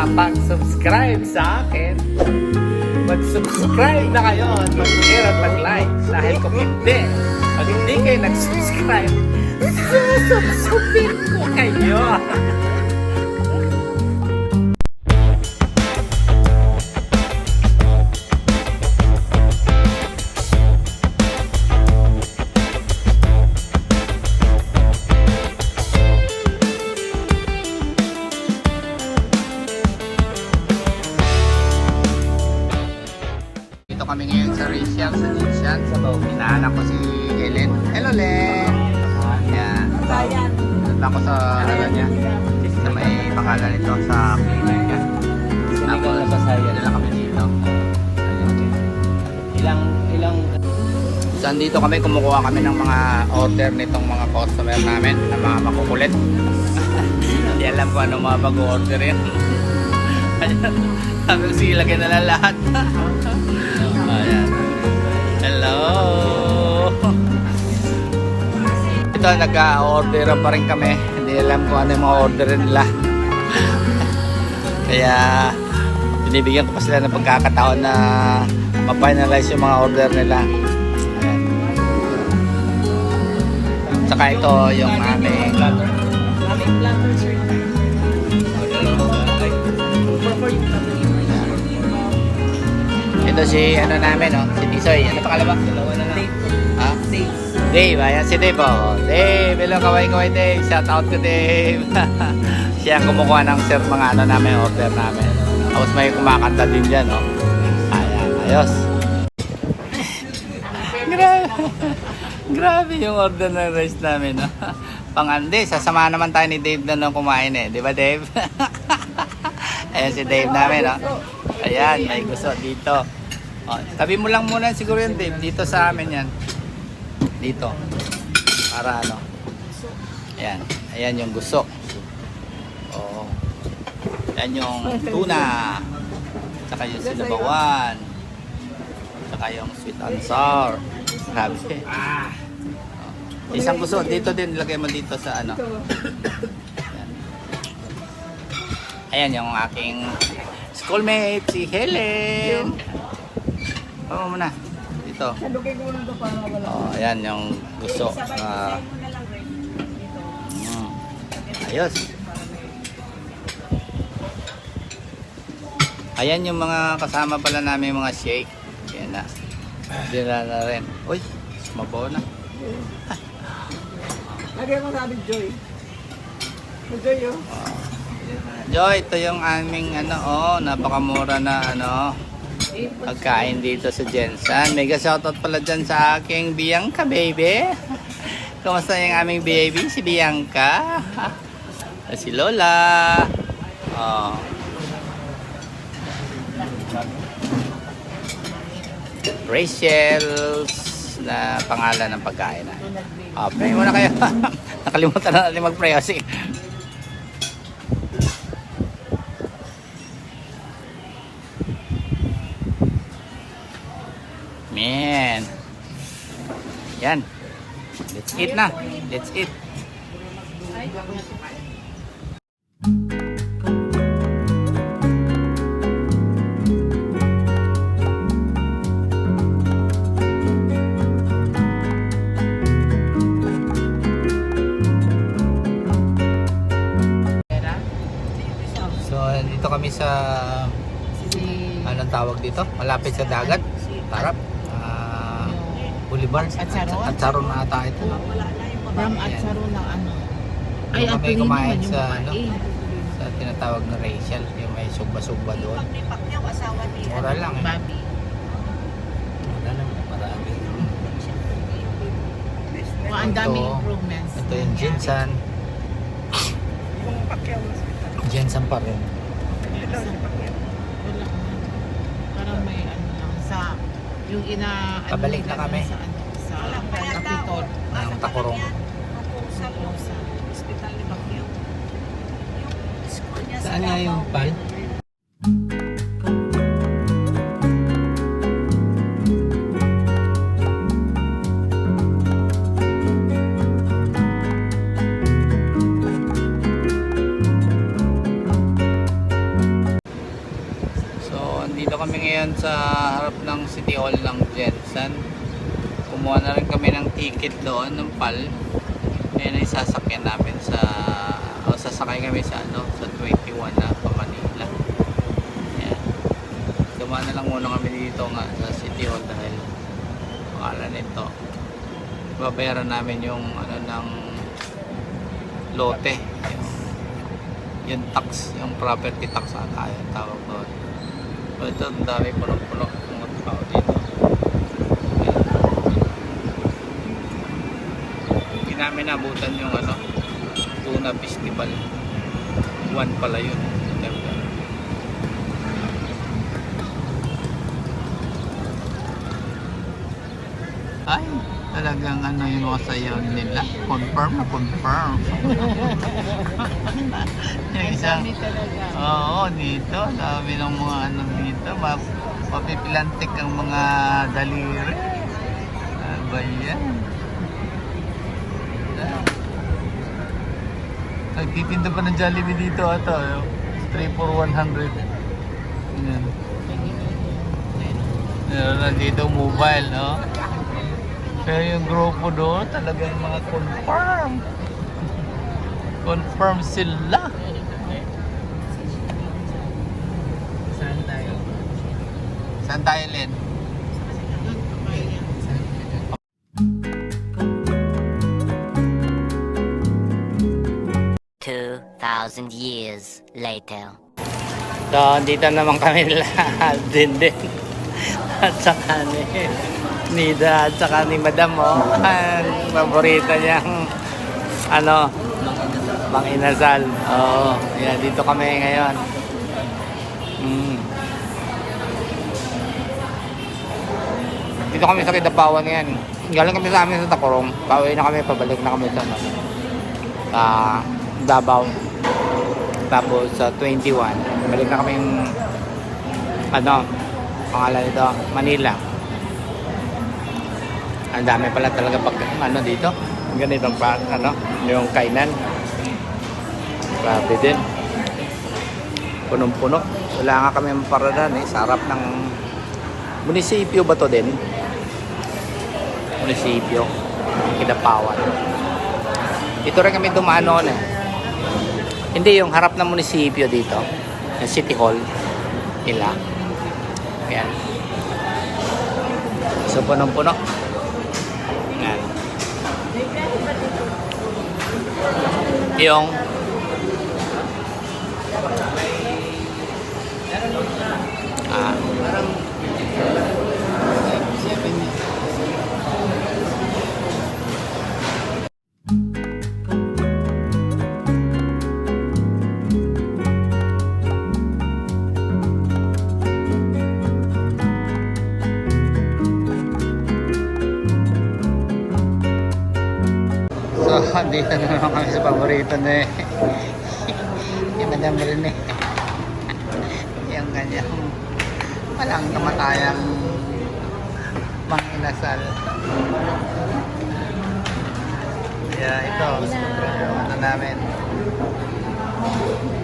nakapag-subscribe sa akin, mag-subscribe na kayo at mag-share at mag-like. Dahil kung hindi, pag hindi kayo nag-subscribe, susubsubin ko kayo! Kami ngayon sa Rachel, sa Jinsan, sa Bau. Pinaanak ko si Helen. Hello, Len! Yan. Bayan. Nandun ako sa, ano niya, sa may pangalan nito, sa clinic niya. Tapos, dala kami dito. Ilang, ilang, So, andito kami, kumukuha kami ng mga order nitong mga customer namin, na mga makukulit. Hindi alam ko ano mga mag-order yan. Sabi ko, sige, lagyan na lang lahat. Ito, nag-order pa rin kami. Hindi alam kung ano yung mga order nila. Kaya, binibigyan ko pa sila ng pagkakataon na ma-finalize yung mga order nila. Ayan. Saka ito yung aming Aming planter, sir. Ito si ano namin oh, si Tisoy. Ano pangalan ba? dalawa na lang. Ha? Dave. Dave, ayan si Dave oh. Dave, hello kaway kaway Dave. Shout out to Dave. Siya ang kumukuha ng sir mga ano namin, order namin. Tapos may kumakanta din dyan oh. Ayan, ayos. Grabe. Grabe yung order ng rice namin. No? Pangandi, sasama naman tayo ni Dave na nung kumain eh. Di ba Dave? Ayan si Dave namin. No? Ayan, may gusto dito. O, tabi mo lang muna siguro yun Dave. Dito sa amin yan. Dito. Para ano. Ayan. Ayan yung gusto. Oo. Ayan yung tuna. Saka yung sinabawan. Saka yung sweet and sour. Grabe. Ah. Isang gusto. Dito din. Lagay mo dito sa ano. Ayan. Ayan yung aking schoolmate, si Helen. Oo muna. Dito. Oh, ayan yung gusto. Na mm. Ayos. Ayan yung mga kasama pala namin mga shake. Yan na. Dila na rin. Uy, mabaw na. Lagay mo sabi, Joy. Joy, oh. Joy, ito yung aming ano, oh, napakamura na ano, pagkain dito sa Jensen. Mega shoutout pala dyan sa aking Bianca, baby. Kamusta yung aming baby, si Bianca? Si Lola. Oh. Rachel's na pangalan ng pagkain na. Oh, pray muna kayo. Nakalimutan na natin mag-pray. Oh, sige. Man. Yan. Let's eat na. Let's eat. Kami sa anong tawag dito? Malapit sa dagat. Tarap. Boulevard. Atsaron? Atsaron na ata ito. From Atsaro ng ano. Ay, Doon kami Aperino kumain man yung sa, ano, sa tinatawag na Rachel. Yung may sugba-sugba doon. Mura lang eh. Bobby. Mura lang. Marami. Oh, ang daming Ito, improvements. Ito yung Jinsan. Jinsan pa rin. Wala naman. Parang may ano lang sa yung ina ano Pabalik na kami. sa ano sa Capitol. Ang hospital ni Bakyo. Saan nga yung pan? Ngayon sa harap ng City Hall ng Jensen. Kumuha na rin kami ng ticket doon ng PAL. Ayan ay sasakyan namin sa o sasakay kami sa ano sa 21 na pa Manila. Ayan. Dumaan na lang muna kami dito nga sa City Hall dahil pangalan nito. Babayaran namin yung ano ng lote. Yung, yung tax, yung property tax ata yung tawag doon. So ito, ang dami puno-puno dito. Ayan. Hindi namin nabutan yung ano, Tuna Festival. One pala yun. September. Ay, talagang ano yung mga sayaw nila. Confirm na confirm. yung isa, Dami talaga. Oo, dito. Dami ng mga ano dito. Map mapipilantik ang mga daliri. Ano ba yan? Nagtitinda pa ng Jollibee dito ata. 3 for 100. Yan. Meron na dito mobile, no? Pero yung grupo doon, talagang mga confirm. confirm sila. Saan tayo? Saan tayo, Len? Two thousand years later. So, dito naman kami lahat din din. At saka ni Nida at saka ni Madam, oh. Ang paborito niyang ano, Mang Inasal. Oo, yan, dito kami ngayon. Mm. Dito kami sa Kidapawan ngayon. Galing kami sa amin sa Tacorong. Pauwi na kami, pabalik na kami sa ano, sa Davao. Tapos sa 21, balik na kami yung ano, pangalan nito, Manila. Ang dami pala talaga pag ano dito. Ganitong pa, ano, yung kainan. Grabe din. Punong-puno. Wala nga kami paradahan eh. Sa harap ng munisipyo ba to din? Munisipyo. Kidapawan. Dito rin kami dumaan noon eh. Hindi, yung harap ng munisipyo dito. Yung City Hall nila. Ayan. So, punong-puno. Yung So, dito na naman kami sa paborito na eh. Yung Madam Rene. yung kanyang walang kamatayang mga inasal. Kaya ito, yung ano namin.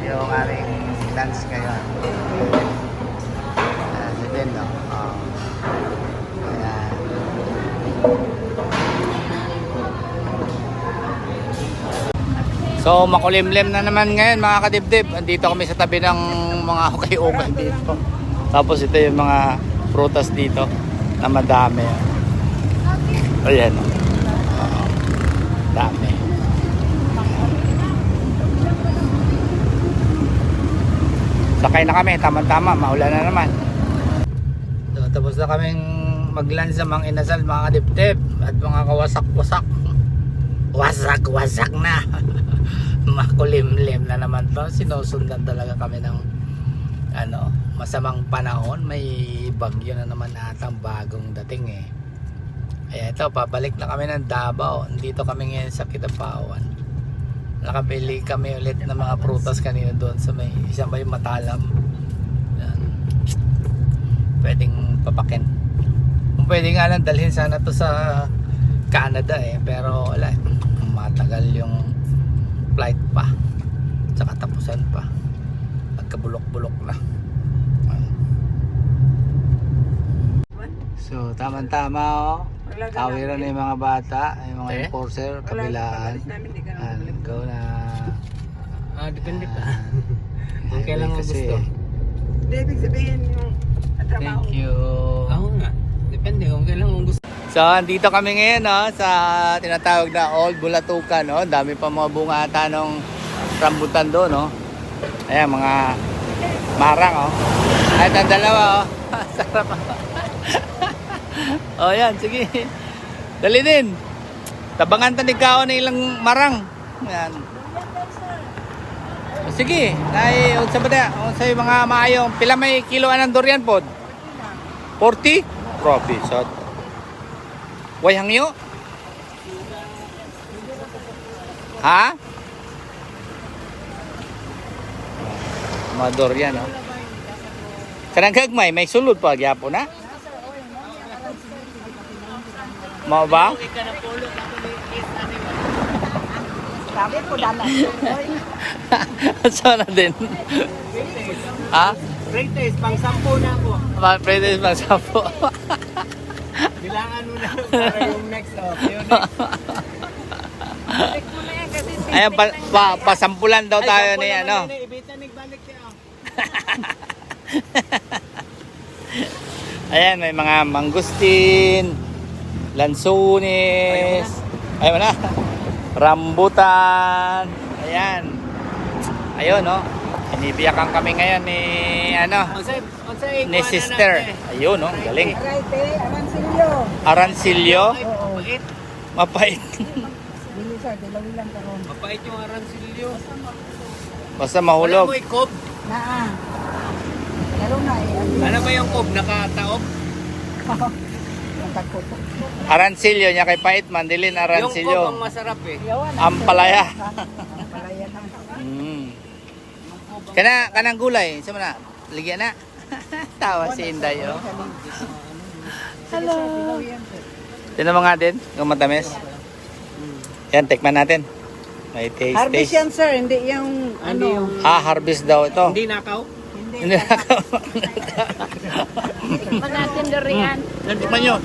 Yung aming lunch ngayon. Ayan, si Ben, no? Oh. Ayan. So makulimlim na naman ngayon mga kadibdib. Andito kami sa tabi ng mga ukay-ukay dito. Tapos ito yung mga prutas dito na madami. Ayan. Oo. Dami. Sakay na kami, tama-tama, maulan na naman. So, tapos na kaming mag-lunch sa mga inasal, mga kadibdib at mga kawasak-wasak. Wasak-wasak na. makulimlim na naman to. Sinusundan talaga kami ng ano masamang panahon. May bagyo na naman atang bagong dating eh. Kaya ito pabalik na kami ng Davao. Dito kami ngayon sa Kitapawan. Nakabili kami ulit ng mga prutas kanina doon sa may isang may matalam. Yan. pwedeng papakin. Kung pwede nga lang dalhin sana to sa Canada eh. Pero wala. Matagal yung flight pa tsaka tapusan pa nagkabulok-bulok na. So, tama-tama oh. Kawiran na yung mga bata, yung mga Eh? enforcer, kabilaan. Yan, go na. Ah, depende pa. Kung kailan mo gusto. Ibig sabihin yung trabaho. Thank you. Oo nga. Depende kung kailan mo gusto. So, andito kami ngayon no, sa tinatawag na Old Bulatukan. No? Dami pa mga bunga ata nung rambutan doon. No? Ayan, mga marang. Oh. Ay, ang dalawa. Oh. Sarap. oh, yan. Sige. Dali din. Tabangan tanig kao na ilang marang. Yan. Oh, Sige. Ay, unsa ba da? Unsa mga maayong pila may kilo anang durian pod? 40? Grabe, sad. Way hangyo? Ha? Mador yan, oh. Kanang gagmay, may sulod pa, gyapo na? Mao ba? Sabi ko dala. Sana din. ha? Great taste, pang sampo na ako. Pwede pang sapo. Bilangan mo na para yung next off. Yung next. Check mo na yan kasi Ayan, pa, pa, pasampulan daw tayo ni ano. Ibita nagbalik siya. Ayan, may mga mangustin, lansunis, ay wala, rambutan, ayan. Ayun, no. Inibiyakan kami ngayon ni, ano, ni sister. Ayun, no, galing. Right, eh, Aransilio. Arancilio, Mapait. mapait. Mapait yung aransilyo. Basta Wala mahulog. mo ikob. Naa. Lalo na eh. Ano ba yung kob? Nakataob? Arancilio, niya kay Pait, Mandilin, Yung kob ang Arancilio. masarap eh. Yawan. Ampalaya. Kana, kanang gulay, sa na, ligyan na. Tawa si Inday, oh. Hello. Yan sir. Tinan mo nga din, kung matamis. Yan, tikman natin. May taste, Harvest taste. yan sir, hindi yung ano. yung Ah, harvest daw ito. hindi nakaw. Hindi. Hindi na ako. Pa natin durian. Yan, tikman nyo.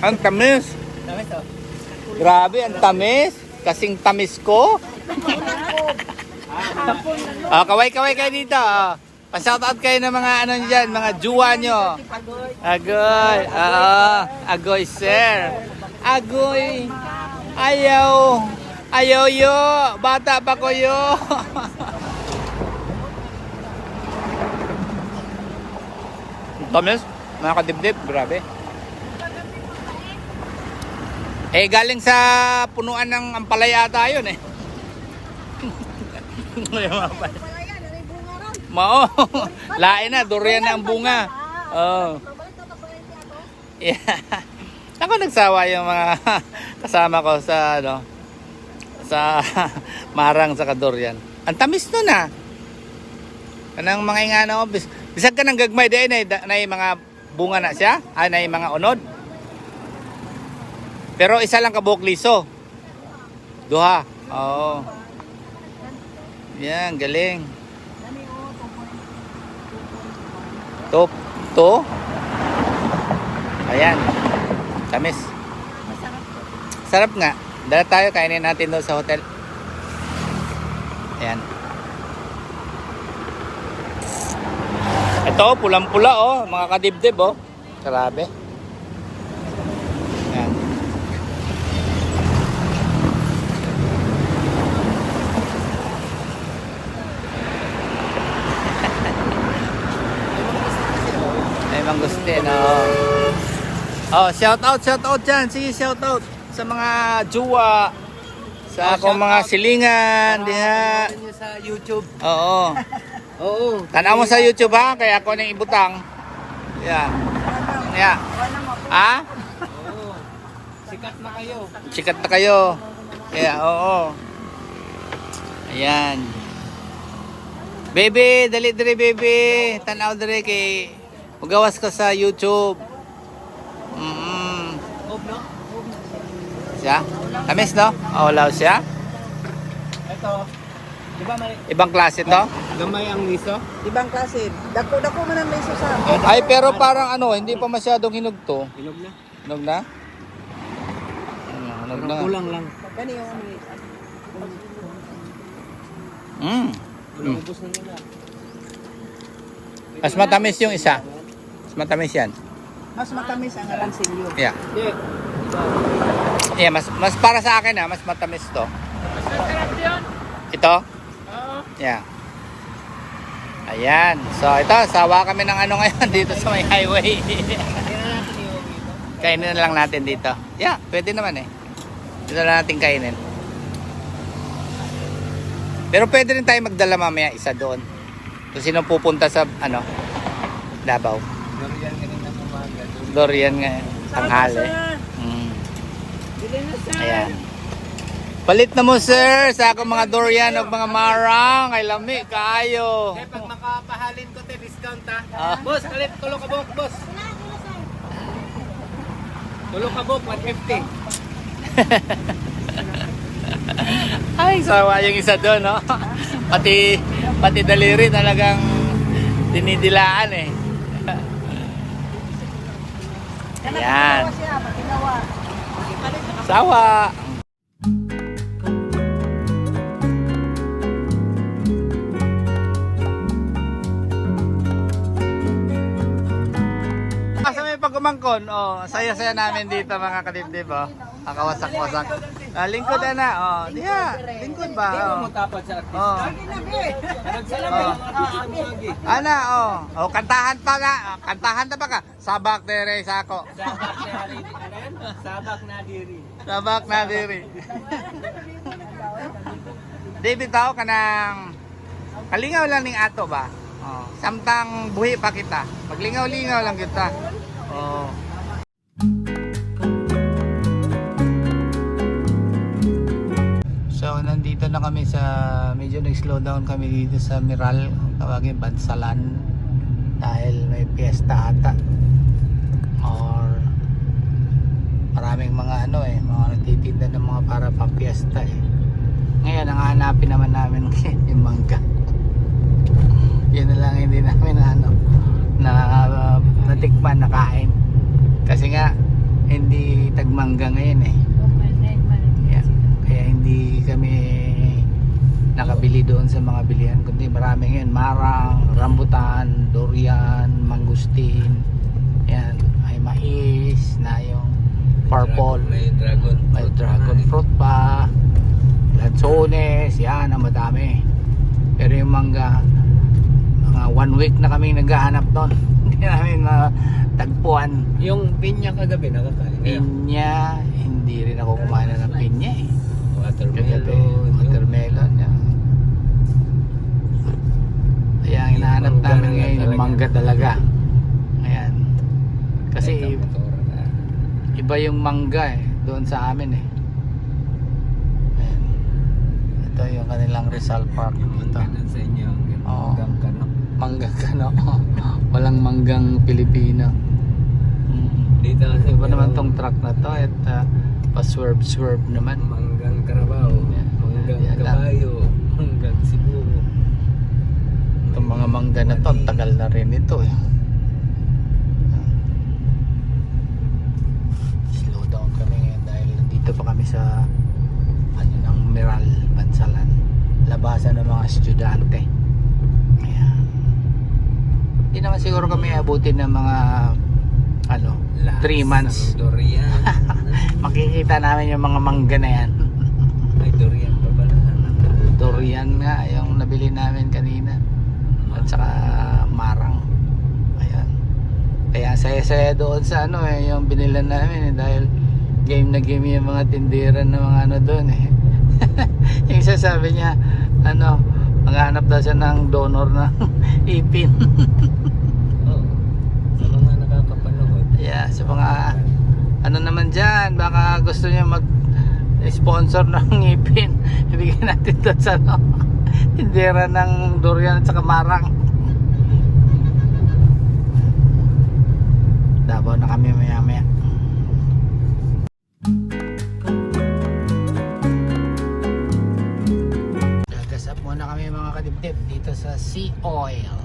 Ang tamis. Dami to. Grabe, ang tamis. Kasing tamis ko. Ah, kaway-kaway kayo dito. ah. Pa-shoutout kayo ng mga ano dyan, mga juwa nyo. Agoy. Oo. Agoy, sir. Agoy. Ayaw. Ayaw yo. Bata pa ko yo. Tamis. Mga kadibdib. Grabe. Eh, galing sa punuan ng ampalaya ata yun eh. Mao. Lain na, durian na ang bunga. Oh. Yeah. Ako nagsawa yung mga kasama ko sa ano sa marang sa kadurian. Ang tamis nun ah. Kanang mga ingano, bis, bisag ka ng gagmay di na, na mga bunga na siya, ay na mga unod. Pero isa lang kabuok liso. Duha. Oo. Yan, galing. Top. To. Ayan. Tamis. Sarap nga. Dala tayo, kainin natin doon sa hotel. Ayan. Ito, pulang-pula oh. Mga kadibdib oh. Grabe. Ayan. Mangustin, oh. Oh, shout out, shout out dyan. Sige, shout out sa mga juwa, sa akong mga silingan, diha. Ano sa YouTube? Oo. Oo. Tanaw mo sa YouTube ha, kaya ako nang ibutang. Yeah. Yeah. Ha? Oo. Sikat na kayo. Sikat na kayo. Yeah, oo. Ayan. Baby, dali dali baby. Tanaw dali kay Magawas ko sa YouTube. Mm. Siya? Tamis no? Oh, wala siya? Ito. Di ba may Ibang klase to? gamay ang miso? Ibang klase. Dako-dako man ang meso sa Ay, pero parang ano, hindi pa masyadong hinog to. Inog na. Hinog na? Ano, hinog na. kulang lang. Gani yung Mm. Nila. Mas matamis yung isa. Mas matamis yan. mas matamis ang alansilyo. Yeah. Yeah, mas mas para sa akin ah, mas matamis to. Ito? Yeah. Ayan. So ito, sawa kami ng ano ngayon dito sa may highway. kainin na lang natin dito. Yeah, pwede naman eh. Dito na natin kainin. Pero pwede rin tayo magdala mamaya isa doon. Kung sino pupunta sa ano, Davao. Durian ka rin ng umaga. Dorian nga. Tanghali. Mm. Ayan. Palit na mo sir sa akong mga durian o mga marang. Ay lami kayo. Eh, pag makapahalin ko te, discount ha. Ah. Boss, kalit tulo ka bok, boss. Tulo ka bok, 150. Ay, sawa yung isa doon, no? Pati, pati daliri talagang dinidilaan eh. Ayan. Sawa. Sa may pagkumangkon, oh, saya-saya namin dito mga kadibdib, oh. Ang kawasak-wasak. Ah, lingkod na na, oh. Diya, lingkod ba? Oh. mo tapat sa artista. Oh. Oh. Ana, oh. Oh, kantahan pa nga. Oh, kantahan na ba ka? Sabak na hari aran, sabak na diri. Sabak na diri. David tao ka ng kalingaw lang ning ato ba? Oh, samtang buhi pa kita. Paglingaw-lingaw lang kita. Oh. So nandito na kami sa medyo nag-slow down kami dito sa Miral, tawagin Bansalan dahil may piyesta ata or maraming mga ano eh, mga nagtitinda ng mga para pang piyesta eh. Ngayon, ang hanapin naman namin yung mangga. Yun na lang hindi namin na ano, na uh, natikman, nakain. Kasi nga, hindi tagmangga ngayon eh. Kaya, hindi kami nakabili doon sa mga bilihan kundi marami ngayon. Marang, rambutan, durian, mangustin yan, ay mais na yung purple. May dragon. may dragon fruit pa. Lansones, yan ang madami. Pero yung mangga mga one week na kami naghahanap doon hindi namin na tagpuan Yung pinya kagabi nakakain. pinya hindi rin ako kumain ng pinya eh Watermelon. watermelon yan. Kaya ang hinahanap namin na ngayon yung talaga. mangga talaga. Ayan. Kasi iba yung mangga eh. Doon sa amin eh. Ayan. Ito yung kanilang Rizal Park. Yung Ito. sa inyo. Oo. manggang kanok. Mangga ka no? Walang manggang Pilipino. Dito kasi Iba naman tong truck na to at uh, pa-swerve-swerve naman. Manggang. Yan. Kabayo. Manggang Cebu. Itong mga mangga na to, tagal na rin ito eh. Slow down kami ngayon dahil nandito pa kami sa ano ng Miral, Bansalan. Labasan ng mga estudyante. Ayan. Hindi naman siguro kami abutin ng mga ano, 3 months. Makikita namin yung mga mangga na yan. Ay. Durian nga yung nabili namin kanina. at saka marang ayan kaya saya-saya doon sa ano eh yung binilan namin eh, dahil game na game yung mga tindiran ng mga ano doon eh yung isa sabi niya ano maghanap daw siya ng donor ng ipin Oo. Sa mga nakakapanood. yeah, sa mga ano naman dyan baka gusto niya mag sponsor ng ipin ibigay natin doon sa ano tindera ng durian at saka marang Davao na kami maya maya Gagas muna kami mga kadibdib dito sa Sea Oil.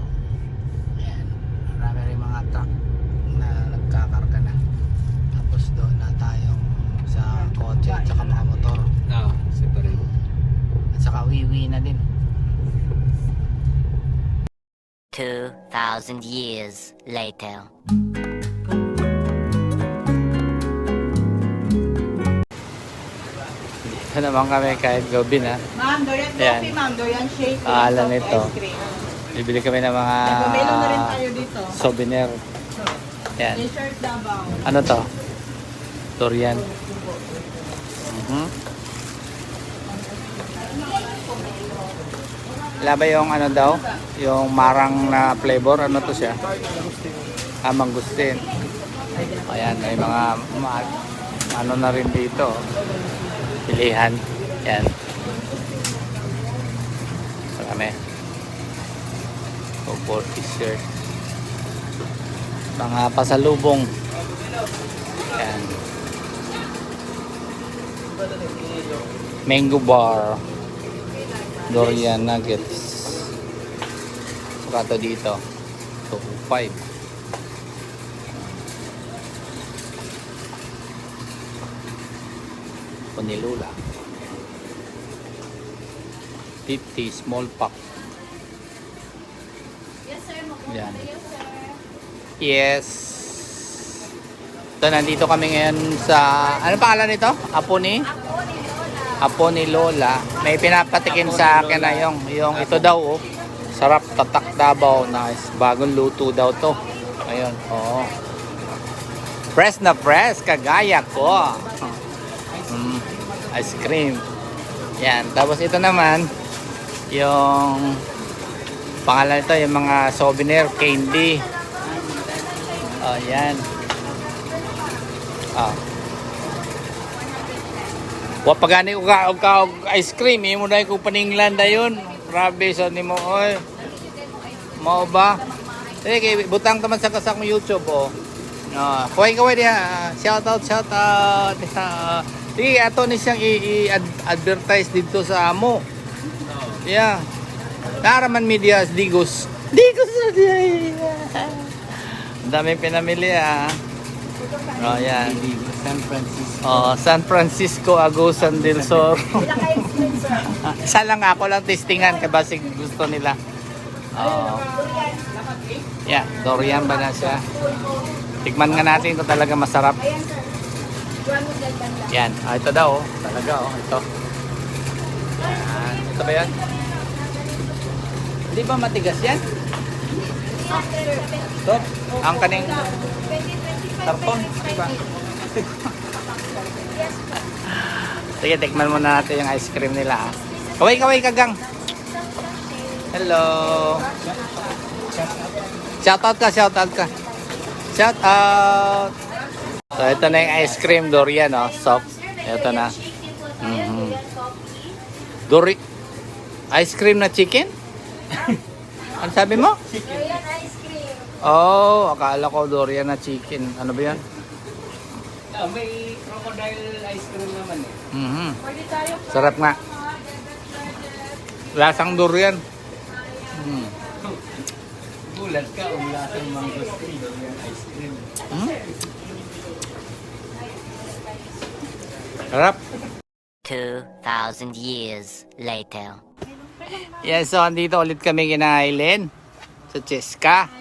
Ayan. Marami rin mga truck na nagkakarga na. Tapos doon na tayong sa kotse at saka mga motor. Oo, separate. At saka wiwi na din. 2,000 years later. Dito naman kami kahit gabi na. Ma'am, Dorian Ayan. coffee, ma'am. Dorian shake. Pangalan soft nito. ice cream. Bibili kami ng mga Nagpamelo na rin tayo dito. souvenir. Yan. T-shirt Davao. Ano to? Durian. Mhm. Wala ba yung ano daw? Yung marang na flavor? Ano to siya? Ah, mangustin. Ayan, may mga ma- ano na rin dito. Pilihan. Yan. Marami. For t-shirt. Mga pasalubong. Yan. Mango bar. Dorian nuggets. Saka to dito. 2.5. Panilula. 50 small pack. Yan. Yes. So, nandito kami ngayon sa... Ano pangalan nito? Apo ni? Apo ni Lola. May pinapatikim sa akin na yung, yung ito daw, oh. Sarap tatak dabaw. Nice. Bagong luto daw to. Ayun, oo. Fresh na fresh, kagaya ko. Mm, ice cream. Yan. Tapos ito naman, yung pangalan ito, yung mga souvenir, candy. Oh, yan. Ah. Wa pagani ko ka og ka ice cream, imo na ko paninglan dayon. Grabe sa nimo oy. Mao ba? Eh kay butang taman sa kasak mo YouTube oh. No, kuhay kuhay diha. Shout out, shout out. diha. Sige, ato ni siyang i-advertise dito sa amo. Yeah. Naraman media digos. Digos na diya. Ang daming pinamili ah. Oh, yan. San Francisco. Oh, San Francisco Agusan del Sur. Isa lang ako lang testingan kasi gusto nila. Oh. Yeah, Dorian ba na siya? Tikman nga natin ito talaga masarap. Yan, ah, ito daw oh. Talaga oh, ito. Yan. Ito ba yan? Hindi ba matigas yan? Soft. Ang kaning karton. Di ba? Sige, tikman muna natin yung ice cream nila. ah. Kaway, kaway, kagang. Hello. Shout out ka, shout out ka. Shout out. So, ito na yung ice cream durian, oh. Soft. Ito na. Mhm. Dori... Ice cream na chicken? ano sabi mo? Oh, akala ko durian na chicken. Ano ba yan? Ah, may crocodile ice cream naman eh. Mhm. Sarap nga. Lasang durian. Mm. Gulat ka, ang lasang mangosteen yung ice cream. Mm. Sarap. 2,000 years later. Yes, so andito ulit kami kina Aileen sa Cheska.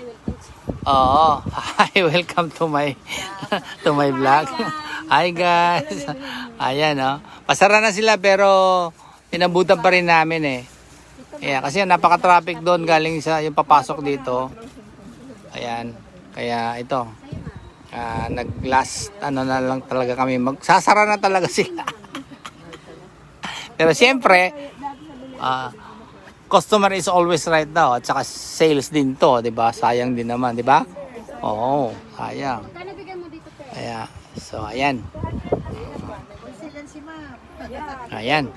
Oo. Hi, welcome to my to my vlog. Hi guys. Ayan oh. Pasara na sila pero pinabutan pa rin namin eh. Yeah, kasi napaka-traffic doon galing sa yung papasok dito. Ayan. Kaya ito. ah, nag-last ano na lang talaga kami. Magsasara na talaga sila. pero siyempre, ah customer is always right daw at saka sales din to, 'di ba? Sayang din naman, 'di ba? Oo, sayang. Kaya so ayan. Ayan.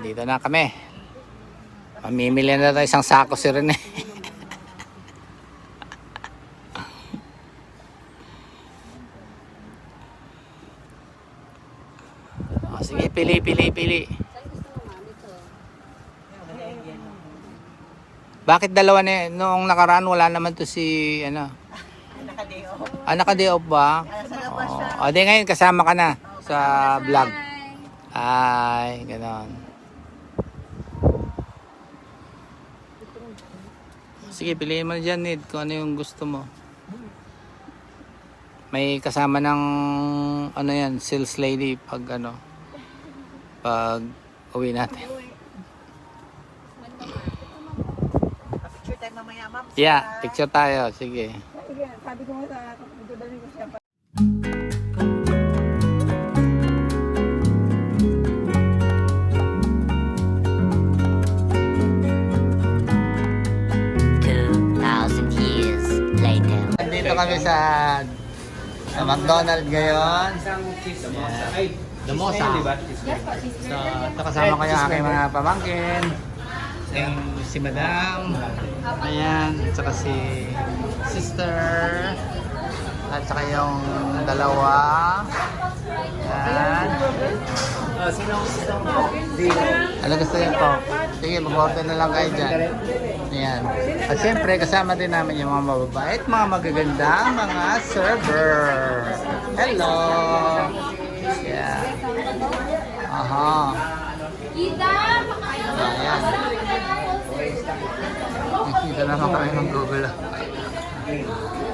Dito na kami. Mamimili na tayo isang sako si Rene. oh, sige, pili, pili, pili. Bakit dalawa na noong nakaraan wala naman to si ano? Naka-day off. Ah, naka-day off ba? Oh, o di ngayon kasama ka na sa vlog. Ay, ganon. Sige, piliin mo na dyan, Nid, kung ano yung gusto mo. May kasama ng, ano yan, sales lady pag ano, pag uwi natin. Picture tayo mamaya, ma'am. Yeah, picture tayo. Sige. Sabi ko nga sa kapatid ko siya pa. Two thousand years later. Nandito kami sa, sa McDonald's ngayon. Isang cheese samosa. Ay, Samosa. di ba? So, kasama ko yung aking mga pamangkin. Yung si Madam. Ayan. At saka si Sister. At saka yung dalawa. Ayan. Oh, sino gusto mo? Ano gusto niyo po? Sige, mag-order na lang kayo dyan. Ayan. At siyempre, kasama din namin yung mga mababait, mga magaganda, mga server. Hello! Yeah. Aha. Ayan. Nakikita naman kami ng Google. Ah.